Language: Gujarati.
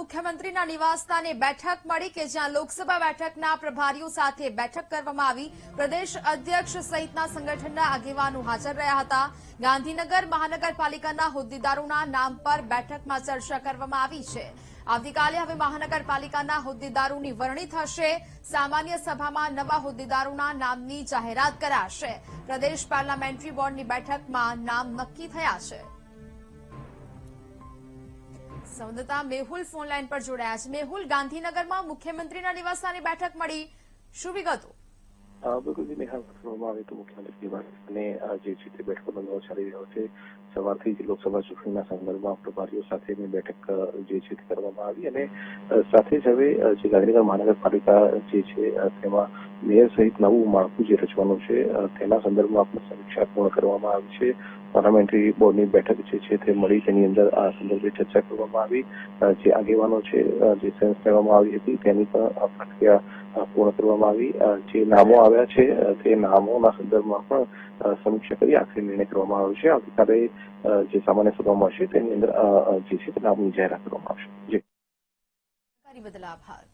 મુખ્યમંત્રીના નિવાસસ્થાને બેઠક મળી કે જ્યાં લોકસભા બેઠકના પ્રભારીઓ સાથે બેઠક કરવામાં આવી. પ્રદેશ અધ્યક્ષ સહિતના સંગઠનના આગેવાનો હાજર રહ્યા હતા. ગાંધીનગર મહાનગરપાલિકાના હોદ્દેદારોના નામ પર બેઠકમાં ચર્ચા કરવામાં આવી છે. આવતીકાલે હવે મહાનગરપાલિકાના હોદ્દેદારોની વરણી થશે. સામાન્ય સભામાં નવા હોદ્દેદારોના નામની જાહેરાત કરાશે. પ્રદેશ પાર્લામેન્ટરી બોર્ડની બેઠકમાં નામ નક્કી થયા છે. સંવાદદાતા મેહુલ ફોનલાઈન પર જોડાયા છે. મેહુલ ગાંધીનગરમાં મુખ્યમંત્રીના નિવાસસ્થાને બેઠક મળી. શું વિગતો? નિહાલ વાત કરવામાં આવે તો મુખ્યમંત્રી નિવાસસ્થાને અ, જે તે બેઠકોનો દોર ચાલી રહ્યો છે. સવારથી જ લોકસભા ચૂંટણીના સંદર્ભમાં પ્રભારીઓ સાથેની બેઠક જે છે તે કરવામાં આવી અને સાથે જ હવે જે ગાંધીનગર મહાનગરપાલિકા જે છે તેમાં મેયર સહિત નવું માળખું જે રચવાનું છે તેના સંદર્ભમાં પણ સમીક્ષા પૂર્ણ કરવામાં આવી છે. પાર્લામેન્ટરી બોર્ડની બેઠક જે છે તે મળી તેની અંદર આ સંદર્ભે ચર્ચા કરવામાં આવી. જે આગેવાનો છે જે સેન્સ લેવામાં આવી હતી તેની પણ પ્રક્રિયા પૂર્ણ કરવામાં આવી જે નામો આવ્યા છે તે નામોના સંદર્ભમાં પણ સમીક્ષા કરી આખરી નિર્ણય કરવામાં આવ્યો છે. આવતીકાલે જે સામાન્ય સભા મળશે તેની અંદર જે છે તે નામની જાહેરાત કરવામાં આવશે. જી. બદલ આભાર.